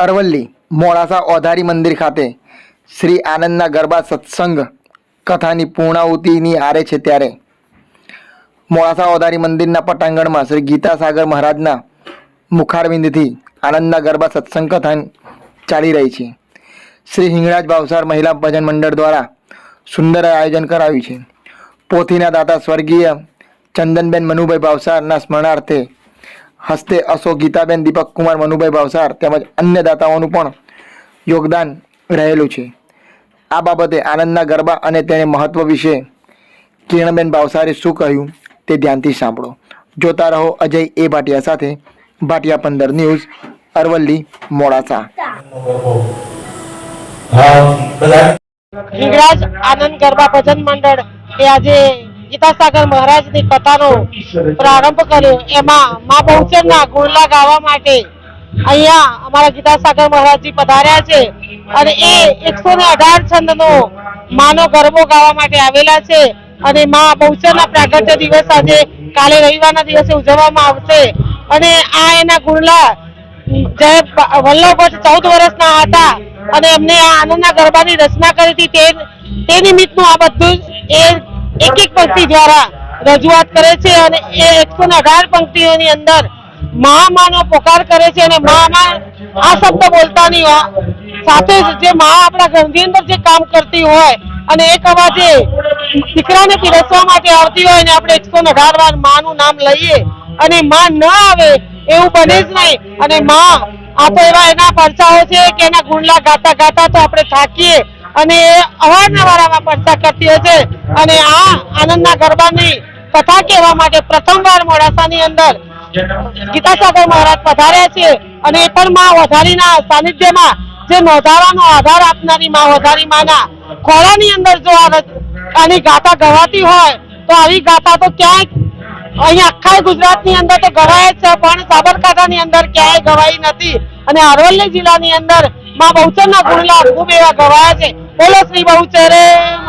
અરવલ્લી, મોડાસા ઓધારી મંદિર ખાતે શ્રી આનંદના ગરબા સત્સંગ કથાની પૂર્ણાહુતિની આરે છે ત્યારે. મોડાસા ઓધારી મંદિરના પટાંગણમાં શ્રી ગીતાસાગર મહારાજના મુખારવિંદથી આનંદના ગરબા સત્સંગ કથા ચાલી રહી છે. શ્રી હિંગળાજ ભાવસાર મહિલા ભજન મંડળ દ્વારા સુંદર આયોજન કરાયું છે. પોથીના દાતા સ્વર્ગીય ચંદનબેન મનુભાઈ ભાવસારના સ્મરણાર્થે હસ્તે અશોક ગીતાબેન દીપક કુમાર મનુભાઈ ભાવસાર તેમજ અન્ય દાતાઓનું પણ યોગદાન રહેલું છે. આ બાબતે આનંદના ગરબા અને તેને મહત્વ વિશે કિરણબેન ભાવસારે શું કહ્યું તે ધ્યાનથી સાંભળો. જોતા રહો અજય એ ભાટિયા સાથે ભાટિયા પંદર ન્યૂઝ અરવલ્લી મોડાસા. આનંદ ગરબા ભજન મંડળ એ આજે ગીતાસાગર મહારાજની કથાનો પ્રારંભ કર્યો. એમાં મા બહુચરના ગુણલા ગાવા માટે અહીંયા અમારા ગીતાસાગર મહારાજજી પધાર્યા છે અને એ એકસો ને અઢાર છંદનો માનો ગરબો ગાવા માટે આવેલા છે અને મા બહુચરના પ્રાગટ્ય દિવસ આજે કાલે રવિવારના દિવસે ઉજવવામાં આવશે. અને આ એના ગુણલા જે વલ્લભભટ્ટ ચૌદ વર્ષના હતા અને એમને આ આનંદના ગરબાની રચના કરી હતી તે તે નિમિત્તનું આ બધું એ એક એક પંક્તિ દ્વારા રજૂઆત કરે છે અને એ એકસો પંક્તિઓની અંદર મહામાનો પોકાર કરે છે અને મહામા આ શબ્દ બોલતા નહીં હો સાથે જ મા આપણા ઘરની અંદર જે કામ કરતી હોય અને એક અવાજે દીકરાને પીરસવા માટે આવતી હોય ને આપણે એકસો ને અઢાર વાર માનું નામ લઈએ અને માં ન આવે એવું બને જ નહીં. અને માં આ તો એવા એના પરચાઓ છે કે એના ગુણલા ગાતા ગાતા તો આપણે થાકીએ અને અવારનવાર આવા પરચા કરતી છે. અને આ આનંદના ગરબાની કથા કહેવા માટે પ્રથમવાર મોડાસાની અંદર ગીતાસાગર મહારાજ પધાર્યા છે. અને એ પણ માં વધારીના સાનિધ્યમાં જે નોંધાવાનો આધાર આપનારી માં વધારી માના ખોળાની અંદર જો આની ગાથા ગવાતી હોય, તો આવી ગાથા તો ક્યાંય અહીંયા આખા ગુજરાતની અંદર તો ગવાય છે, પણ સાબરકાંઠાની અંદર ક્યાંય ગવાઈ નથી. અને અરવલ્લી જિલ્લાની અંદરમાં બહુચરના ગુણલા ખૂબ એવા ગવાયા છે. બોલો શ્રી બહુચરે.